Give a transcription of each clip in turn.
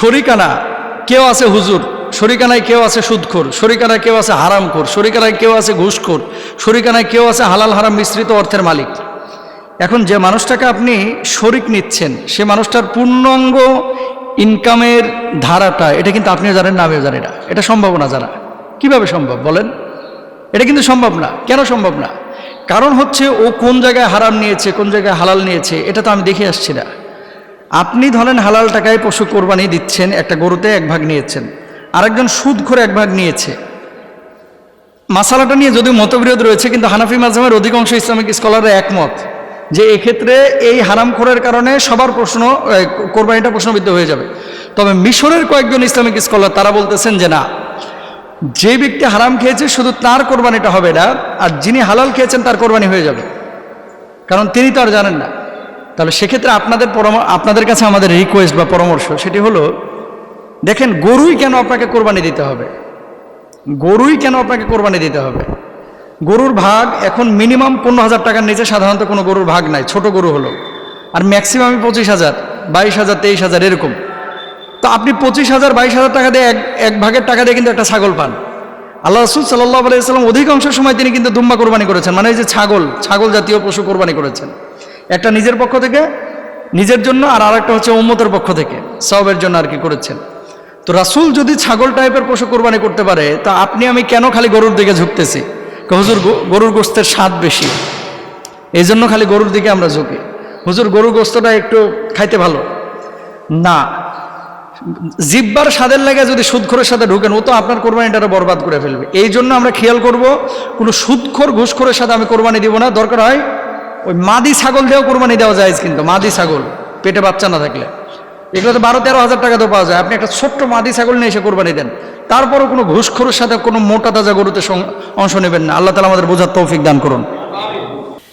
শরিকানা, কেউ আছে হুজুর, শরিকানায় কেউ আছে সুদখোর, শরিকানায় কেউ আছে হারামখোর, শরিকানায় কেউ আছে ঘুষখোর, শরিকানায় কেউ আছে হালাল হারাম মিশ্রিত অর্থের মালিক। এখন যে মানুষটাকে আপনি শরিক নিচ্ছেন, সে মানুষটার পূর্ণাঙ্গ ইনকামের ধারাটা, এটা কিন্তু আপনিও জানেন না আমিও জানি না। এটা সম্ভব না জানা। কীভাবে সম্ভব বলেন? এটা কিন্তু সম্ভব না। কেন সম্ভব না? কারণ হচ্ছে ও কোন জায়গায় হারাম নিয়েছে, কোন জায়গায় হালাল নিয়েছে, এটা তো আমি দেখে আসছি না। আপনি ধরেন হালাল টাকায় পশু কোরবানি দিচ্ছেন, একটা গরুতে এক ভাগ নিয়েছেন, আরেকজন সুদ করে এক ভাগ নিয়েছে। মাসালাটা নিয়ে যদিও মতবিরোধ রয়েছে, কিন্তু হানাফি মাঝামের অধিকাংশ ইসলামিক স্কলাররা একমত যে এক্ষেত্রে এই হারামখোরের কারণে সবার প্রশ্ন কোরবানিটা প্রশ্নবিদ্ধ হয়ে যাবে। তবে মিশরের কয়েকজন ইসলামিক স্কলার তারা বলতেছেন যে না, যে ব্যক্তি হারাম খেয়েছে শুধু তার কোরবানিটা হবে না, আর যিনি হালাল খেয়েছেন তার কোরবানি হয়ে যাবে। কারণ তিনি তো আর জানেন না। তাহলে সেক্ষেত্রে আপনাদের পরাম- আপনাদের কাছে আমাদের রিকোয়েস্ট বা পরামর্শ সেটি হলো, দেখেন গরুই কেন আপনাকে কোরবানি দিতে হবে? গরুই কেন আপনাকে কোরবানি দিতে হবে? গরুর ভাগ এখন মিনিমাম পনেরো হাজার টাকার নিচে সাধারণত কোনো গরুর ভাগ নাই, ছোট গরু হলো। আর ম্যাক্সিমামই পঁচিশ হাজার, বাইশ হাজার, তেইশ হাজার এরকম। তো আপনি পঁচিশ হাজার, বাইশ হাজার টাকা দিয়ে এক এক ভাগের টাকা দিয়ে কিন্তু একটা ছাগল পান। আল্লাহ রসুল সাল্লাহ আলাইসাল্লাম অধিকাংশ সময় তিনি কিন্তু দুম্বা কোরবানি করেছেন মানে এই যে ছাগল ছাগল জাতীয় পশু কোরবানি করেছেন। একটা নিজের পক্ষ থেকে, নিজের জন্য, আর আরেকটা হচ্ছে উম্মতের পক্ষ থেকে সবের জন্য আর কি করেছেন। তো রাসুল যদি ছাগল টাইপের পশু কোরবানি করতে পারে, তা আপনি আমি কেন খালি গরুর দিকে ঝুঁকতেছি? হুজুর গরুর গোস্তের স্বাদ বেশি। এই জন্য খালি গরুর দিকে আমরা ঝুঁকি। হুজুর, গরুর গোস্তটা একটু খাইতে ভালো। না। জিব্বার স্বাদের লাগে যদি সুদখোরের সাথে ঢুকেন, ও তো আপনার কোরবানিটা বরবাদ করে ফেলবে। এই জন্য আমরা খেয়াল করব, কোনো সুদখোর, ঘুষখোরের সাথে আমি কোরবানি দিব না। দরকার হয় ওই মাদি ছাগল দিয়েও কোরবানি দেওয়া যায় কিন্তু, মাদি ছাগল, পেটে বাচ্চা না থাকলে। এগুলো তো বারো তেরো হাজার টাকা তো পাওয়া যায়। আপনি একটা ছোট্ট মাদি ছাগল নিয়ে এসে কোরবানি দেন। তারপরও কোনো ঘুষখোরের সাথে কোনো মোটা তাজা গরুতে অংশ নেবেন না। আল্লাহ তালা আমাদের বোঝার তৌফিক দান করুন।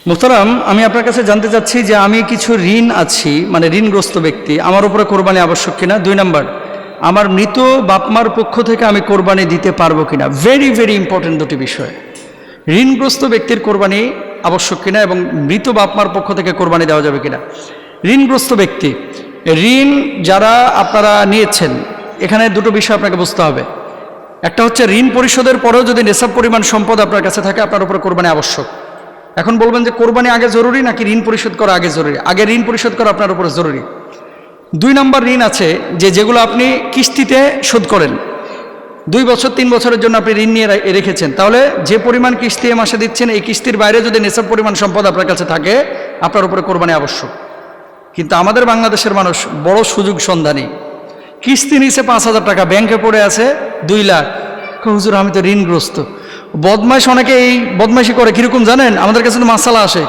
মুহতারাম, আমি আপনার কাছে জানতে চাচ্ছি যে আমি কিছু ঋণ আছি মানে ঋণগ্রস্ত ব্যক্তি, আমার উপরে কোরবানি আবশ্যক কিনা? দুই নাম্বার, আমার মৃত বাপমার পক্ষ থেকে আমি কোরবানি দিতে পারব কিনা? ভেরি ভেরি ইম্পর্টেন্ট দুটি বিষয়। ঋণগ্রস্ত ব্যক্তির কোরবানি আবশ্যক কিনা এবং মৃত বাপমার পক্ষ থেকে কোরবানি দেওয়া যাবে কিনা। ঋণগ্রস্ত ব্যক্তি, ঋণ যারা আপনারা নিয়েছেন, এখানে দুটো বিষয় আপনাকে বুঝতে হবে। একটা হচ্ছে ঋণ পরিশোধের পরেও যদি নেশাব পরিমাণ সম্পদ আপনার কাছে থাকে, আপনার উপরে কোরবানি আবশ্যক। এখন বলবেন যে কোরবানি আগে জরুরি নাকি ঋণ পরিশোধ করা আগে জরুরি? আগে ঋণ পরিশোধ করা আপনার উপরে জরুরি। দুই নম্বর ঋণ আছে যে যেগুলো আপনি কিস্তিতে শোধ করেন। দুই বছর, তিন বছরের জন্য আপনি ঋণ নিয়ে রেখেছেন। তাহলে যে পরিমাণ কিস্তি এ মাসে দিচ্ছেন, এই কিস্তির বাইরে যদি নেশাব পরিমাণ সম্পদ আপনার কাছে থাকে, আপনার উপরে কোরবানি আবশ্যক। কিন্তু আমাদের বাংলাদেশের মানুষ বড় সুযোগ সন্ধানী। কিস্তি নিছে পাঁচ হাজার টাকা, ব্যাংকে পড়ে আছে দুই লাখ। হুজুর, আমি তো ঋণগ্রস্ত। বদমাইশ অনেকে এই বদমাইশি করে, কীরকম জানেন? আমাদের কাছে তো মাসালা আসে।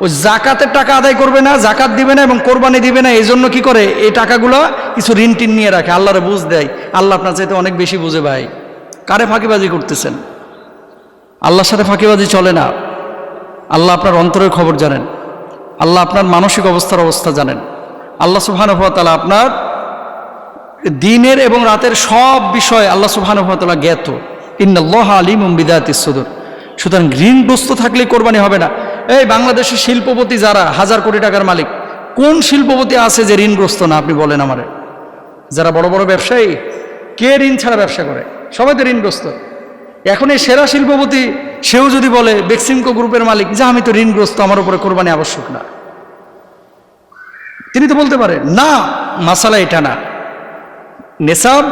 ওই জাকাতের টাকা আদায় করবে না, জাকাত দিবে না এবং কোরবানি দিবে না এই জন্য কি করে? এই টাকাগুলো কিছু ঋণ টিন নিয়ে রাখে। আল্লাহরে বুঝ দেয়। আল্লাহ আপনার চাইতে অনেক বেশি বুঝে ভাই। কারে ফাঁকিবাজি করতেছেন? আল্লাহর সাথে ফাঁকিবাজি চলে না। আল্লাহ আপনার অন্তরের খবর জানেন। আল্লাহ আপনার মানসিক অবস্থার অবস্থা জানেন। আল্লাহ সুবহানুভতালা আপনার দিনের এবং রাতের সব বিষয় আল্লাহ সুবহানুভতালা জ্ঞাত। ইন্নাল্লাহ আলিম বিদায়াতি সুতরাং ঋণগ্রস্ত থাকলে কোরবানি হবে না। এই বাংলাদেশের শিল্পপতি যারা, হাজার কোটি টাকার মালিক, কোন শিল্পপতি আছে যে ঋণগ্রস্ত না, আপনি বলেন আমারে। যারা বড় বড় ব্যবসায়ী, কে ঋণ ছাড়া ব্যবসা করে? সবাই তো ঋণগ্রস্ত। এখন এই সেরা শিল্পপতি, সেও যদি বলে, বেক্সিমকো গ্রুপের মালিক, যে, আমি তো ঋণগ্রস্ত, আমার উপরে কোরবানি আবশ্যক না। তিনি তো বলতে পারে না, মাসালা এটা না। নেশাব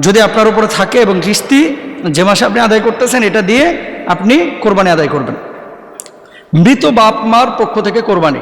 যদি আপনার উপরে থাকে এবং কিস্তি, যে মাসে আপনি আদায় করতেছেন, এটা দিয়ে আপনি কোরবানি আদায় করবেন। মৃত বাপ মার পক্ষ থেকে কোরবানি।